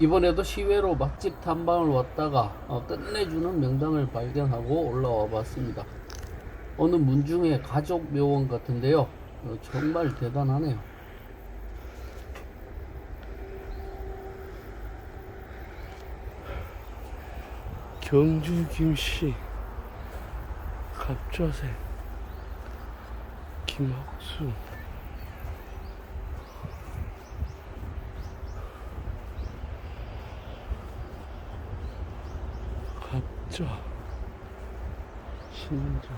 이번에도 시외로 맛집 탐방을 왔다가 어, 끝내주는 명당을 발견하고 올라와 봤습니다. 어느 문중의 가족 묘원 같은데요. 어, 정말 대단하네요. 경주 김씨 갑자생 김학수 갑자 신자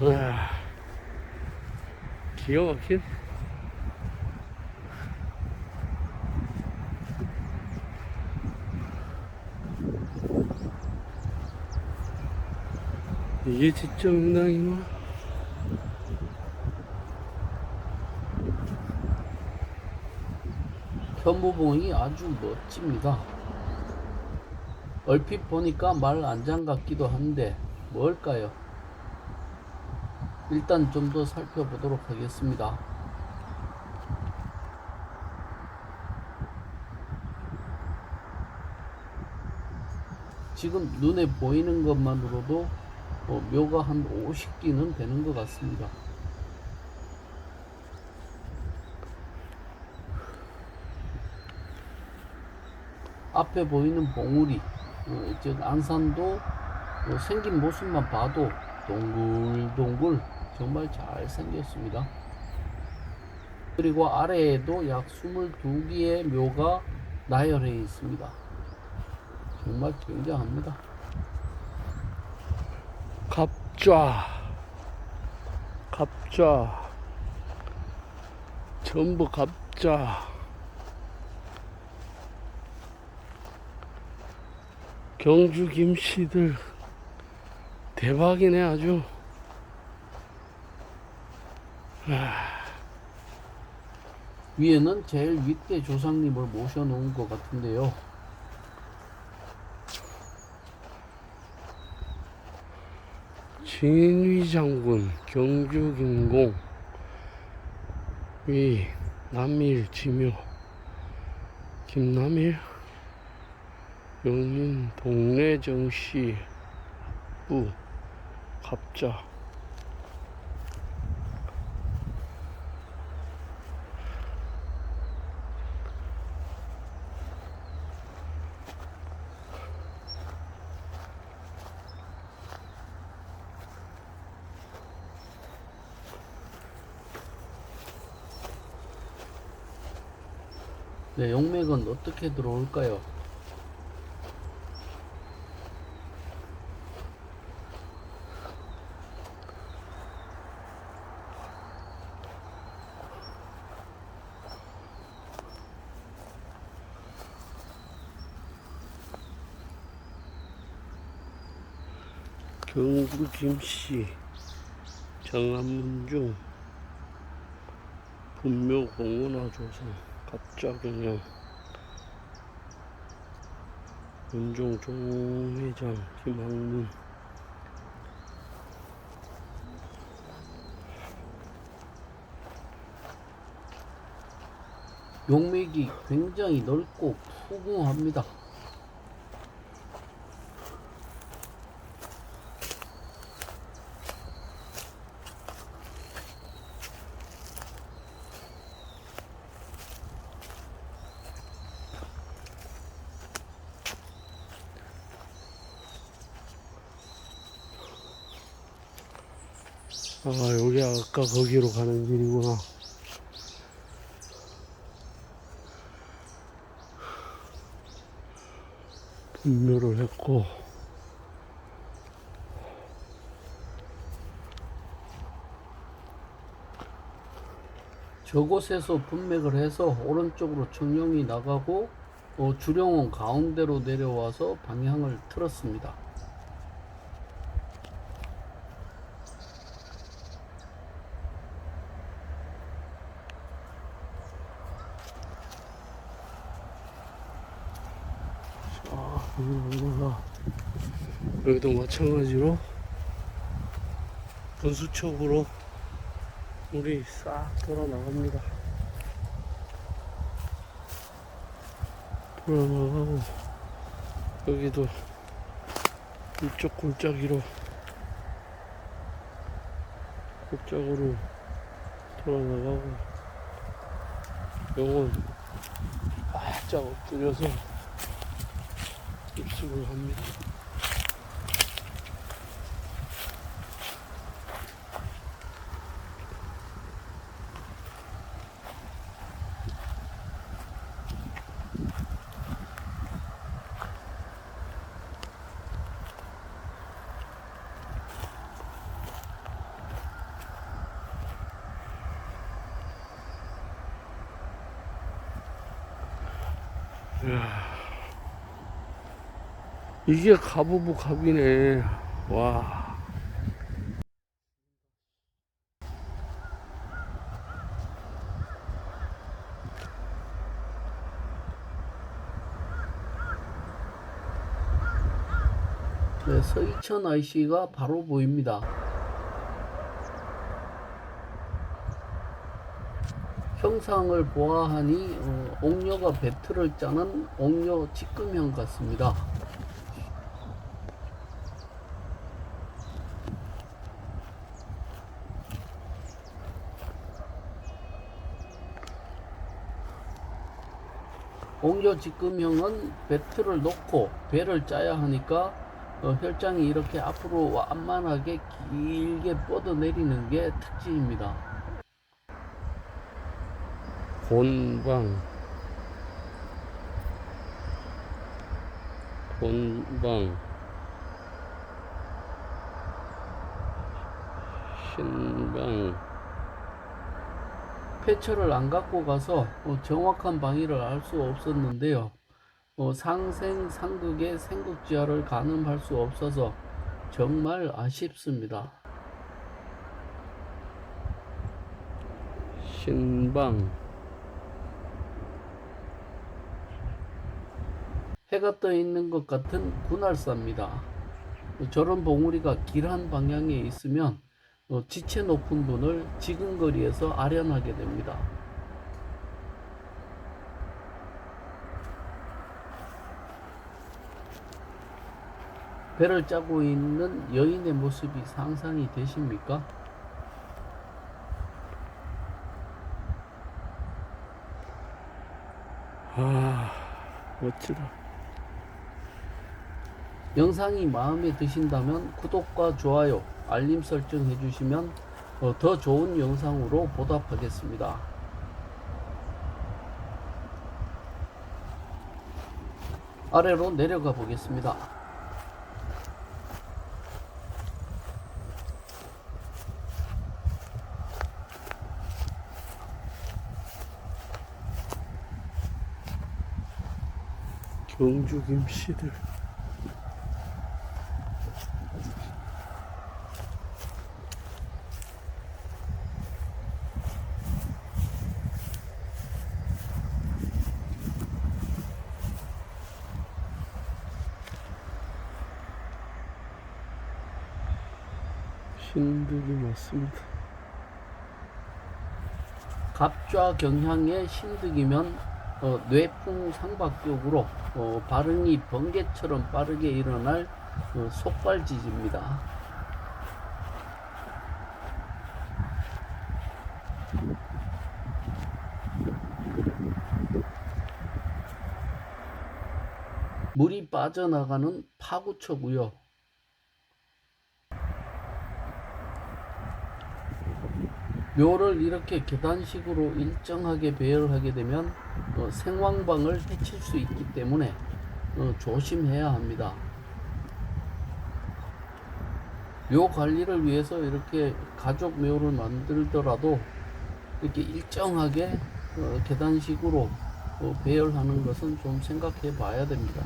와 기가 막힌 이게 진짜 명당이구나 현무봉이 아주 멋집니다. 얼핏 보니까 말 안장 같기도 한데 뭘까요? 일단 좀 더 살펴보도록 하겠습니다. 지금 눈에 보이는 것만으로도 어, 묘가 한 50기는 되는 것 같습니다. 앞에 보이는 봉우리, 어, 즉 안산도 어, 생긴 모습만 봐도 동글동글 정말 잘 생겼습니다. 그리고 아래에도 약 22개의 묘가 나열해 있습니다. 정말 굉장합니다. 갑좌 갑좌 전부 갑좌 경주 김씨들 대박이네 아주. 위에는 제일 윗대 조상님을 모셔놓은 것 같은데요. 진위 장군 경주 김공 위 남일 지묘 김남일 영인 동래 정씨 부 갑자 네, 용맥은 어떻게 들어올까요? 경주 김씨 정안문중 분묘 공문화 조선 갑자경영 문종 종 회장 김학문 용맥이 굉장히 넓고 푸궁합니다. 아 여기 아까 거기로 가는 길이구나 분묘를 했고 저곳에서 분맥을 해서 오른쪽으로 청룡이 나가고 어, 주령은 가운데로 내려와서 방향을 틀었습니다. 아 여기도 마찬가지로 분수척으로 물이 싹 돌아 나갑니다. 돌아 나가고 여기도 이쪽 골짜기로 골짜기로 돌아 나가고 영은 바짝 엎드려서 입수를 합니다. 이게 가부부 갑이네. 와. 네, 서이천 IC가 바로 보입니다. 형상을 보아하니 어, 옥녀가 배틀을 짜는 옥녀 직금형 같습니다. 옥녀 직금형은 배틀을 놓고 배를 짜야 하니까 어, 혈장이 이렇게 앞으로 완만하게 길게 뻗어내리는 게 특징입니다. 곤방. 곤방. 신방. 패처를 안 갖고 가서 어, 정확한 방위를 알 수 없었는데요. 어, 상생 상극의 생극지하를 가늠할 수 없어서 정말 아쉽습니다. 신방. 해가 떠 있는 것 같은 군할사입니다. 저런 봉우리가 길 한 방향에 있으면 어, 지체 높은 분을 지근거리에서 아련하게 됩니다. 배를 짜고 있는 여인의 모습이 상상이 되십니까? 아, 멋지다. 영상이 마음에 드신다면 구독과 좋아요, 알림 설정 해주시면 어, 더 좋은 영상으로 보답하겠습니다. 아래로 내려가 보겠습니다. 경주 김씨들. 신들이 맞습니다. 갑좌 경향의 신득이면 어, 뇌풍 상박격으로 어, 발응이 번개처럼 빠르게 일어날 어, 속발지지입니다. 물이 빠져나가는 파구초고요. 묘를 이렇게 계단식으로 일정하게 배열하게 되면 어, 생황방을 해칠 수 있기 때문에 어, 조심해야 합니다. 묘 관리를 위해서 이렇게 가족 묘를 만들더라도 이렇게 일정하게 어, 계단식으로 어, 배열하는 것은 좀 생각해 봐야 됩니다.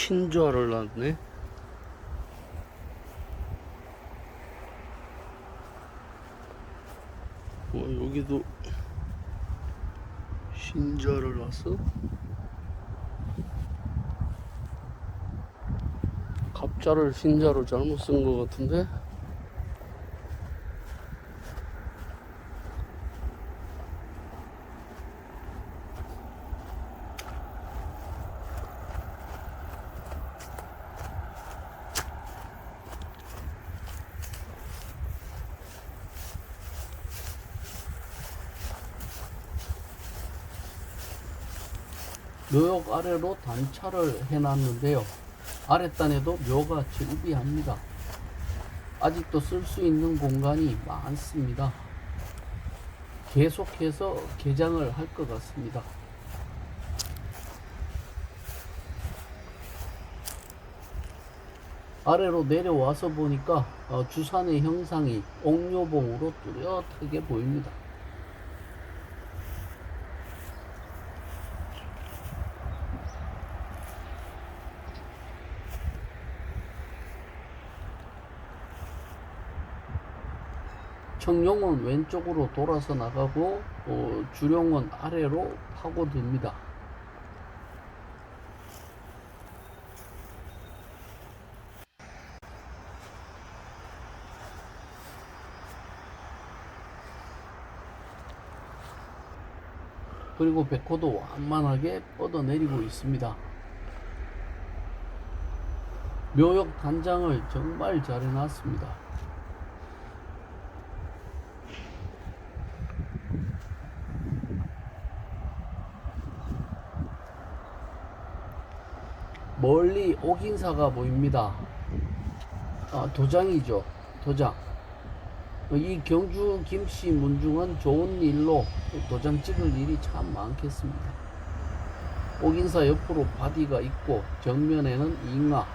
신조어를 났네. 와 여기도 신조어를 났어? 갑자를 신자로 잘못 쓴 것 같은데? 묘역 아래로 단차를 해놨는데요. 아랫단에도 묘가 즐비합니다. 아직도 쓸 수 있는 공간이 많습니다. 계속해서 개장을 할 것 같습니다. 아래로 내려와서 보니까 어, 주산의 형상이 옥묘봉으로 뚜렷하게 보입니다. 청룡은 왼쪽으로 돌아서 나가고 어, 주룡은 아래로 파고듭니다. 그리고 백호도 완만하게 뻗어내리고 있습니다. 묘역 단장을 정말 잘 해놨습니다. 멀리 옥인사가 보입니다. 아, 도장이죠. 도장. 이 경주 김씨 문중은 좋은 일로 도장 찍을 일이 참 많겠습니다. 옥인사 옆으로 바디가 있고 정면에는 잉하.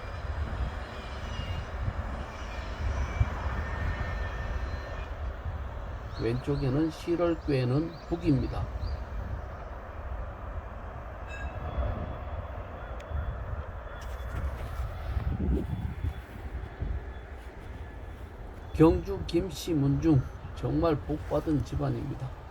왼쪽에는 실을 꿰는 북입니다. 경주 김씨 문중 정말 복받은 집안입니다.